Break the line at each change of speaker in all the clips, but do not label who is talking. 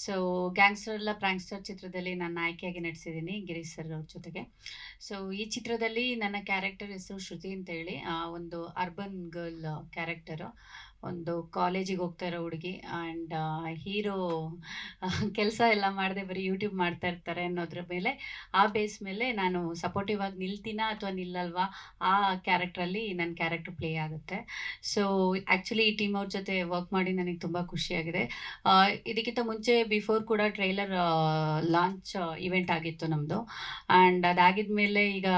So gangster ಅಲ್ಲ ಪ್ರಾಂಗ್ಸ್ಟರ್ ಚಿತ್ರದಲ್ಲಿ ನಾನು ನಾಯಕಿಯಾಗಿ ನಟಿಸಿದ್ದೀನಿ, ಗಿರೀಶ್ ಸರ್ ಅವ್ರ ಜೊತೆಗೆ. ಸೊ ಈ ಚಿತ್ರದಲ್ಲಿ ನನ್ನ ಕ್ಯಾರೆಕ್ಟರ್ ಹೆಸರು ಶ್ರುತಿ ಅಂತ ಹೇಳಿ ಒಂದು ಅರ್ಬನ್ ಗರ್ಲ್ ಕ್ಯಾರೆಕ್ಟರು ಒಂದು ಕಾಲೇಜಿಗೆ ಹೋಗ್ತಾ ಇರೋ ಹುಡುಗಿ ಆ್ಯಂಡ್ ಹೀರೋ ಕೆಲಸ ಎಲ್ಲ ಮಾಡದೆ ಬರೀ ಯೂಟ್ಯೂಬ್ ಮಾಡ್ತಾ ಇರ್ತಾರೆ ಅನ್ನೋದ್ರ ಮೇಲೆ, ಆ ಬೇಸ್ ಮೇಲೆ ನಾನು ಸಪೋರ್ಟಿವ್ ಆಗಿ ನಿಲ್ತೀನಾ ಅಥವಾ ನಿಲ್ಲಲ್ವಾ? ಆ ಕ್ಯಾರೆಕ್ಟ್ರಲ್ಲಿ ನನ್ನ ಕ್ಯಾರೆಕ್ಟರ್ ಪ್ಲೇ ಆಗುತ್ತೆ. ಸೊ ಆ್ಯಕ್ಚುಲಿ ಈ ಟೀಮ್ ಅವ್ರ ಜೊತೆ ವರ್ಕ್ ಮಾಡಿ ನನಗೆ ತುಂಬ ಖುಷಿಯಾಗಿದೆ ಇದಕ್ಕಿಂತ ಮುಂಚೆ ಬಿಫೋರ್ ಕೂಡ ಟ್ರೈಲರ್ ಲಾಂಚ್ ಇವೆಂಟ್ ಆಗಿತ್ತು ನಮ್ಮದು ಆ್ಯಂಡ್ ಅದಾಗಿದ್ಮೇಲೆ ಈಗ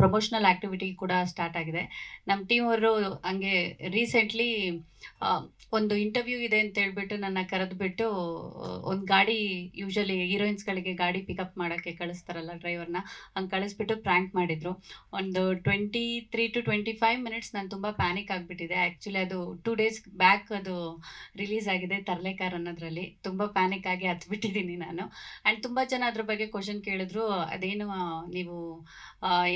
ಪ್ರಮೋಷನಲ್ ಆ್ಯಕ್ಟಿವಿಟಿ ಕೂಡ ಸ್ಟಾರ್ಟ್ ಆಗಿದೆ. ನಮ್ಮ ಟೀಮ್ ಅವರು ಹಂಗೆ ರೀಸೆಂಟ್ಲಿ ಒಂದು ಇಂಟರ್ವ್ಯೂ ಇದೆ ಅಂತ ಹೇಳ್ಬಿಟ್ಟು ನನ್ನ ಕರೆದುಬಿಟ್ಟು ಒಂದು ಗಾಡಿ ಯೂಶಲಿ ಹೀರೋಯಿನ್ಸ್ಗಳಿಗೆ ಗಾಡಿ ಪಿಕಪ್ ಮಾಡೋಕ್ಕೆ ಕಳಿಸ್ತಾರಲ್ಲ ಡ್ರೈವರ್ನ ಹಂಗೆ ಕಳಿಸ್ಬಿಟ್ಟು ಪ್ರ್ಯಾಂಕ್ ಮಾಡಿದರು. ಒಂದು twenty three to twenty five minutes ನಾನು ತುಂಬ ಪ್ಯಾನಿಕ್ ಆಗಿಬಿಟ್ಟಿದೆ. ಆ್ಯಕ್ಚುಲಿ ಅದು ಟೂ ಡೇಸ್ ಬ್ಯಾಕ್ ಅದು ರಿಲೀಸ್ ಆಗಿದೆ ತರ್ಲೆಕಾರ್ ಅನ್ನೋದ್ರಲ್ಲಿ. ತುಂಬ ಪ್ಯಾನಿಕ್ ಆಗಿ ಹತ್ಬಿಟ್ಟಿದ್ದೀನಿ ನಾನು. ಆ್ಯಂಡ್ ತುಂಬ ಜನ ಅದ್ರ ಬಗ್ಗೆ ಕ್ವಶನ್ ಕೇಳಿದ್ರು. ಅದೇನು, ನೀವು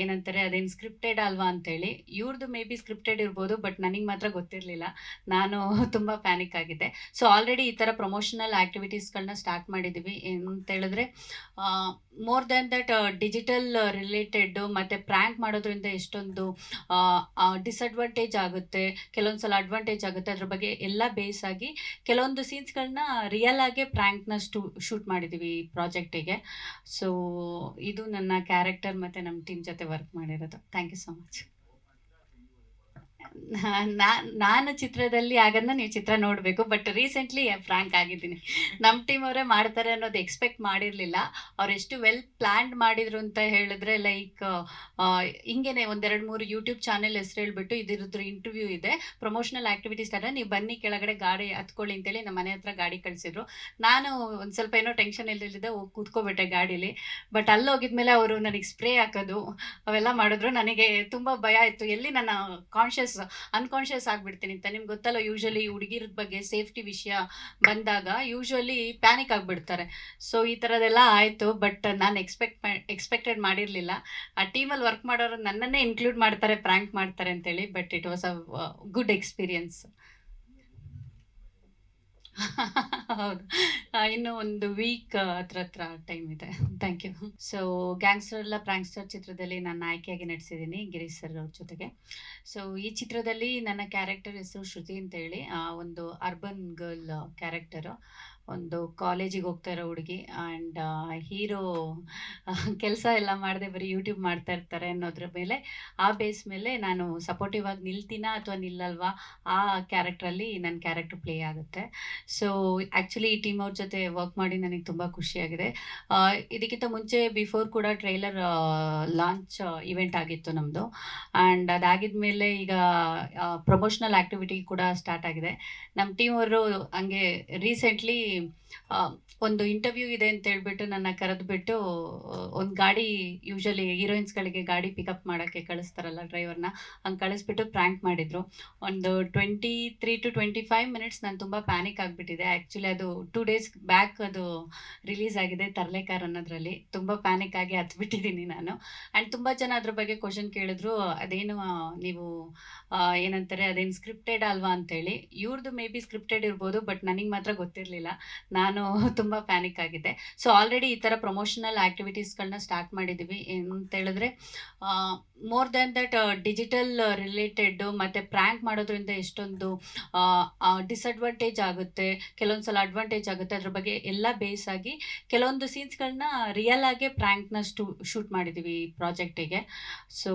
ಏನಂತಾರೆ, ಅದೇನು ಸ್ಕ್ರಿಪ್ಟೆಡ್ ಅಲ್ವಾ ಅಂತೇಳಿ. ಇವ್ರದ್ದು ಮೇ ಬಿ ಸ್ಕ್ರಿಪ್ಟೆಡ್ ಇರ್ಬೋದು ಬಟ್ ನನಗೆ ಮಾತ್ರ ಗೊತ್ತಿರಲಿಲ್ಲ. ನಾನು ತುಂಬ ಪ್ಯಾನಿಕ್ ಆಗಿದ್ದೆ. ಸೊ ಆಲ್ರೆಡಿ ಈ ಥರ ಪ್ರಮೋಷನಲ್ ಆ್ಯಕ್ಟಿವಿಟೀಸ್ಗಳನ್ನ ಸ್ಟಾರ್ಟ್ ಮಾಡಿದ್ದೀವಿ ಏನು ಅಂತ ಹೇಳಿದ್ರೆ more then that digital related ಮತ್ತು ಪ್ರ್ಯಾಂಕ್ ಮಾಡೋದ್ರಿಂದ ಎಷ್ಟೊಂದು ಡಿಸ್ಅಡ್ವಾಂಟೇಜ್ ಆಗುತ್ತೆ ಕೆಲವೊಂದು ಸಲ ಅಡ್ವಾಂಟೇಜ್ ಆಗುತ್ತೆ. ಅದ್ರ ಬಗ್ಗೆ ಎಲ್ಲ ಬೇಸ್ ಆಗಿ ಕೆಲವೊಂದು ಸೀನ್ಸ್ಗಳನ್ನ ರಿಯಲ್ ಆಗೇ ಪ್ರ್ಯಾಂಕ್ನ ಸ್ಟೂ ಶೂಟ್ ಮಾಡಿದ್ದೀವಿ ಈ ಪ್ರಾಜೆಕ್ಟಿಗೆ ಸೊ ಇದು ನನ್ನ ಕ್ಯಾರೆಕ್ಟರ್ ಮತ್ತು ನಮ್ಮ ಟೀಮ್ ಜೊತೆ ವರ್ಕ್ ಮಾಡಿರೋದು. ಥ್ಯಾಂಕ್ ಯು ಸೊ ಮಚ್ ನಾನು ಚಿತ್ರದಲ್ಲಿ ಆಗಂದ್ರೆ ನೀವು ಚಿತ್ರ ನೋಡಬೇಕು ಬಟ್ ರೀಸೆಂಟ್ಲಿ ಫ್ರಾಂಕ್ ಆಗಿದ್ದೀನಿ. ನಮ್ಮ ಟೀಮ್ ಅವರೇ ಮಾಡ್ತಾರೆ ಅನ್ನೋದು ಎಕ್ಸ್ಪೆಕ್ಟ್ ಮಾಡಿರಲಿಲ್ಲ. ಎಷ್ಟು ವೆಲ್ ಪ್ಲ್ಯಾನ್ಡ್ ಮಾಡಿದ್ರು ಅಂತ ಹೇಳಿದ್ರೆ ಲೈಕ್ ಹಿಂಗೇನೆ ಒಂದೆರಡು ಮೂರು ಯೂಟ್ಯೂಬ್ ಚಾನೆಲ್ ಹೆಸರು ಹೇಳ್ಬಿಟ್ಟು ಇದಿರೋದು ಇಂಟರ್ವ್ಯೂ ಇದೆ. ಪ್ರಮೋಷನಲ್ ಆಕ್ಟಿವಿಟೀಸ್ ಥರ ನೀವು ಬನ್ನಿ, ಕೆಳಗಡೆ ಗಾಡಿ ಹತ್ಕೊಳ್ಳಿ ಅಂತೇಳಿ ನಮ್ಮ ಮನೆ ಹತ್ರ ಗಾಡಿ ಕಳಿಸಿದ್ರು. ನಾನು ಒಂದು ಸ್ವಲ್ಪ ಏನೋ ಟೆನ್ಷನ್ ಇಲ್ಲದಿದ್ದೆ ಹೋಗಿ ಗಾಡಿಲಿ ಗಾಡೀಲಿ. ಬಟ್ ಅಲ್ಲಿ ಹೋಗಿದ್ಮೇಲೆ ಅವರು ನನಗೆ ಸ್ಪ್ರೇ ಹಾಕೋದು, ಅವೆಲ್ಲ ಮಾಡಿದ್ರು. ನನಗೆ ತುಂಬ ಭಯ ಆಯಿತು. ಎಲ್ಲಿ ನನ್ನ ಕಾನ್ಷಿಯಸ್ ಅನ್ಕಾನ್ಷಿಯಸ್ ಆಗಿಬಿಡ್ತೀನಿ ಅಂತ. ನಿಮ್ಗೆ ಗೊತ್ತಲ್ಲ ಯೂಶ್ವಲಿ ಹುಡುಗಿರ ಬಗ್ಗೆ ಸೇಫ್ಟಿ ವಿಷಯ ಬಂದಾಗ ಯೂಶ್ವಲಿ ಪ್ಯಾನಿಕ್ ಆಗಿಬಿಡ್ತಾರೆ. ಸೊ ಈ ಥರದ್ದೆಲ್ಲ ಆಯಿತು ಬಟ್ ನಾನು ಎಕ್ಸ್ಪೆಕ್ಟ್ ಎಕ್ಸ್ಪೆಕ್ಟೆಡ್ ಮಾಡಿರಲಿಲ್ಲ. ಆ ಟೀಮಲ್ಲಿ ವರ್ಕ್ ಮಾಡೋರು ನನ್ನನ್ನೇ ಇನ್ಕ್ಲೂಡ್ ಮಾಡ್ತಾರೆ ಪ್ರ್ಯಾಂಕ್ ಮಾಡ್ತಾರೆ ಅಂತೇಳಿ but it was a good experience ಹೌದು. ಇನ್ನು ಒಂದು ವೀಕ್ ಹತ್ರ ಹತ್ರ ಟೈಮ್ ಇದೆ. ಥ್ಯಾಂಕ್ ಯು ಸೊ ಗ್ಯಾಂಗ್ಸ್ಟರ್ ಎಲ್ಲ ಪ್ರಾಂಗ್ಸ್ಟರ್ ಚಿತ್ರದಲ್ಲಿ ನಾನು ನಾಯಕಿಯಾಗಿ ನಟಿಸಿದ್ದೀನಿ ಗಿರೀಶ್ ಸರ್ ಅವ್ರ ಜೊತೆಗೆ. ಸೊ ಈ ಚಿತ್ರದಲ್ಲಿ ನನ್ನ ಕ್ಯಾರೆಕ್ಟರ್ ಹೆಸರು ಶ್ರುತಿ ಅಂತ ಹೇಳಿ ಆ, ಒಂದು ಅರ್ಬನ್ ಗರ್ಲ್ ಕ್ಯಾರೆಕ್ಟರು ಒಂದು ಕಾಲೇಜಿಗೆ ಹೋಗ್ತಾ ಇರೋ ಹುಡುಗಿ. ಆ್ಯಂಡ್ ಹೀರೋ ಕೆಲಸ ಎಲ್ಲ ಮಾಡದೆ ಬರೀ ಯೂಟ್ಯೂಬ್ ಮಾಡ್ತಾ ಇರ್ತಾರೆ ಅನ್ನೋದ್ರ ಮೇಲೆ. ಆ ಬೇಸ್ ಮೇಲೆ ನಾನು ಸಪೋರ್ಟಿವ್ ಆಗಿ ನಿಲ್ತೀನಾ ಅಥವಾ ನಿಲ್ಲಲ್ವಾ? ಆ ಕ್ಯಾರೆಕ್ಟ್ರಲ್ಲಿ ನನ್ನ ಕ್ಯಾರೆಕ್ಟರ್ ಪ್ಲೇ ಆಗುತ್ತೆ. ಸೊ ಆ್ಯಕ್ಚುಲಿ ಈ ಟೀಮ್ ಅವ್ರ ಜೊತೆ ವರ್ಕ್ ಮಾಡಿ ನನಗೆ ತುಂಬ ಖುಷಿಯಾಗಿದೆ. ಇದಕ್ಕಿಂತ ಮುಂಚೆ ಬಿಫೋರ್ ಕೂಡ ಟ್ರೈಲರ್ ಲಾಂಚ್ ಇವೆಂಟ್ ಆಗಿತ್ತು ನಮ್ಮದು ಆ್ಯಂಡ್ ಅದಾಗಿದ್ಮೇಲೆ ಈಗ ಪ್ರಮೋಷನಲ್ ಆ್ಯಕ್ಟಿವಿಟಿ ಕೂಡ ಸ್ಟಾರ್ಟ್ ಆಗಿದೆ. ನಮ್ಮ ಟೀಮ್ ಅವರು ಹಂಗೆ ರೀಸೆಂಟ್ಲಿ ಒಂದು ಇಂಟರ್ವ್ಯೂ ಇದೆ ಅಂತ ಹೇಳ್ಬಿಟ್ಟು ನನ್ನ ಕರೆದುಬಿಟ್ಟು, ಒಂದು ಗಾಡಿ ಯೂಶಲಿ ಹೀರೋಯಿನ್ಸ್ಗಳಿಗೆ ಗಾಡಿ ಪಿಕಪ್ ಮಾಡೋಕ್ಕೆ ಕಳಿಸ್ತಾರಲ್ಲ ಡ್ರೈವರ್ನ ಹಂಗೆ ಕಳಿಸ್ಬಿಟ್ಟು ಪ್ರ್ಯಾಂಕ್ ಮಾಡಿದರು. ಒಂದು twenty three to twenty five minutes ನಾನು ತುಂಬ ಪ್ಯಾನಿಕ್ ಆಗಿಬಿಟ್ಟಿದೆ. ಆ್ಯಕ್ಚುಲಿ ಅದು ಟೂ ಡೇಸ್ ಬ್ಯಾಕ್ ಅದು ರಿಲೀಸ್ ಆಗಿದೆ ತರ್ಲೆಕಾರ್ ಅನ್ನೋದ್ರಲ್ಲಿ. ತುಂಬ ಪ್ಯಾನಿಕ್ ಆಗಿ ಹತ್ಬಿಟ್ಟಿದ್ದೀನಿ ನಾನು. ಆ್ಯಂಡ್ ತುಂಬ ಜನ ಅದ್ರ ಬಗ್ಗೆ ಕ್ವಶನ್ ಕೇಳಿದ್ರು. ಅದೇನು, ನೀವು ಏನಂತಾರೆ, ಅದೇನು ಸ್ಕ್ರಿಪ್ಟೆಡ್ ಅಲ್ವಾ ಅಂತೇಳಿ. ಇವ್ರದ್ದು ಮೇ ಬಿ ಸ್ಕ್ರಿಪ್ಟೆಡ್ ಇರ್ಬೋದು ಬಟ್ ನನಗೆ ಮಾತ್ರ ಗೊತ್ತಿರಲಿಲ್ಲ. ನಾನು ತುಂಬ ಪ್ಯಾನಿಕ್ ಆಗಿದ್ದೆ. ಸೊ ಆಲ್ರೆಡಿ ಈ ಥರ ಪ್ರಮೋಷನಲ್ ಆ್ಯಕ್ಟಿವಿಟೀಸ್ಗಳನ್ನ ಸ್ಟಾರ್ಟ್ ಮಾಡಿದ್ದೀವಿ ಅಂತೇಳಿದ್ರೆ more then that digital related ಮತ್ತು ಪ್ರ್ಯಾಂಕ್ ಮಾಡೋದ್ರಿಂದ ಎಷ್ಟೊಂದು ಡಿಸ್ಅಡ್ವಾಂಟೇಜ್ ಆಗುತ್ತೆ. ಕೆಲವೊಂದು ಸಲ ಅಡ್ವಾಂಟೇಜ್ ಆಗುತ್ತೆ. ಅದ್ರ ಬಗ್ಗೆ ಎಲ್ಲ ಬೇಸ್ ಆಗಿ ಕೆಲವೊಂದು ಸೀನ್ಸ್ಗಳನ್ನ ರಿಯಲ್ ಆಗೇ ಪ್ರ್ಯಾಂಕ್ನ ಸ್ಟೂ ಶೂಟ್ ಮಾಡಿದ್ದೀವಿ ಈ ಪ್ರಾಜೆಕ್ಟಿಗೆ ಸೊ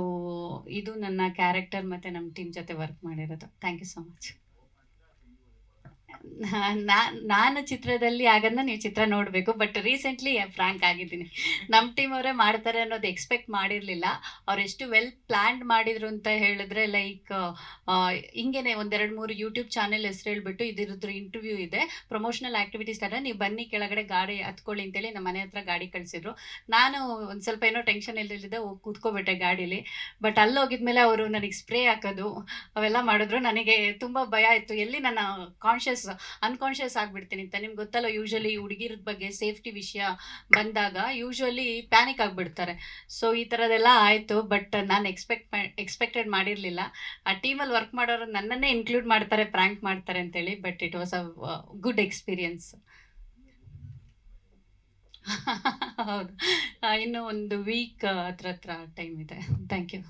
ಇದು ನನ್ನ ಕ್ಯಾರೆಕ್ಟರ್ ಮತ್ತು ನಮ್ಮ ಟೀಮ್ ಜೊತೆ ವರ್ಕ್ ಮಾಡಿರೋದು. ಥ್ಯಾಂಕ್ ಯು ಸೊ ಮಚ್ ನಾನು ಚಿತ್ರದಲ್ಲಿ ಆಗನ್ನ ನೀವು ಚಿತ್ರ ನೋಡಬೇಕು ಬಟ್ ರೀಸೆಂಟ್ಲಿ ಫ್ರಾಂಕ್ ಆಗಿದ್ದೀನಿ. ನಮ್ಮ ಟೀಮ್ ಅವರೇ ಮಾಡ್ತಾರೆ ಅನ್ನೋದು ಎಕ್ಸ್ಪೆಕ್ಟ್ ಮಾಡಿರಲಿಲ್ಲ. ಅವ್ರು ಎಷ್ಟು ವೆಲ್ ಪ್ಲ್ಯಾನ್ಡ್ ಮಾಡಿದ್ರು ಅಂತ ಹೇಳಿದ್ರೆ ಲೈಕ್ ಹಿಂಗೇನೆ ಒಂದೆರಡು ಮೂರು ಯೂಟ್ಯೂಬ್ ಚಾನೆಲ್ ಹೆಸರು ಹೇಳ್ಬಿಟ್ಟು ಇದ್ರದ್ರ ಇಂಟರ್ವ್ಯೂ ಇದೆ. ಪ್ರಮೋಷನಲ್ ಆ್ಯಕ್ಟಿವಿಟೀಸ್ ಥರ ನೀವು ಬನ್ನಿ ಕೆಳಗಡೆ ಗಾಡಿ ಹತ್ಕೊಳ್ಳಿ ಅಂತೇಳಿ ನಮ್ಮ ಮನೆ ಹತ್ರ ಗಾಡಿ ಕಳಿಸಿದ್ರು. ನಾನು ಒಂದು ಸ್ವಲ್ಪ ಏನೋ ಟೆನ್ಷನ್ ಇಲ್ದಿಲ್ಲದೆ ಹೋಗಿ ಕೂತ್ಕೋಬಿಟ್ಟೆ ಗಾಡೀಲಿ. ಬಟ್ ಅಲ್ಲಿ ಹೋಗಿದ್ಮೇಲೆ ಅವರು ನನಗೆ ಸ್ಪ್ರೇ ಹಾಕೋದು ಅವೆಲ್ಲ ಮಾಡಿದ್ರು. ನನಗೆ ತುಂಬ ಭಯ ಆಯಿತು. ಎಲ್ಲಿ ನನ್ನ ಕಾನ್ಷಿಯಸ್ ಅನ್ಕಾನ್ಷಿಯಸ್ ಆಗ್ಬಿಡ್ತೀನಿ ಅಂತ ನಿಮ್ಗೆ ಗೊತ್ತಲ್ಲ ಯೂಶ್ವಲಿ ಹುಡುಗಿರದ ಬಗ್ಗೆ ಸೇಫ್ಟಿ ವಿಷಯ ಬಂದಾಗ ಯೂಶಲಿ ಪ್ಯಾನಿಕ್ ಆಗಿಬಿಡ್ತಾರೆ ಸೊ ಈ ಥರದ್ದೆಲ್ಲ ಆಯಿತು ಬಟ್ ನಾನು ಎಕ್ಸ್ಪೆಕ್ಟ್ ಎಕ್ಸ್ಪೆಕ್ಟೆಡ್ ಮಾಡಿರಲಿಲ್ಲ ಆ ಟೀಮಲ್ಲಿ ವರ್ಕ್ ಮಾಡೋರು ನನ್ನನ್ನೇ ಇನ್ಕ್ಲೂಡ್ ಮಾಡ್ತಾರೆ ಪ್ರ್ಯಾಂಕ್ ಮಾಡ್ತಾರೆ ಅಂತೇಳಿ but it was a good experience ಹೌದು. ಇನ್ನು ಒಂದು ವೀಕ್ ಹತ್ರ ಹತ್ರ ಟೈಮ್ ಇದೆ. Thank you.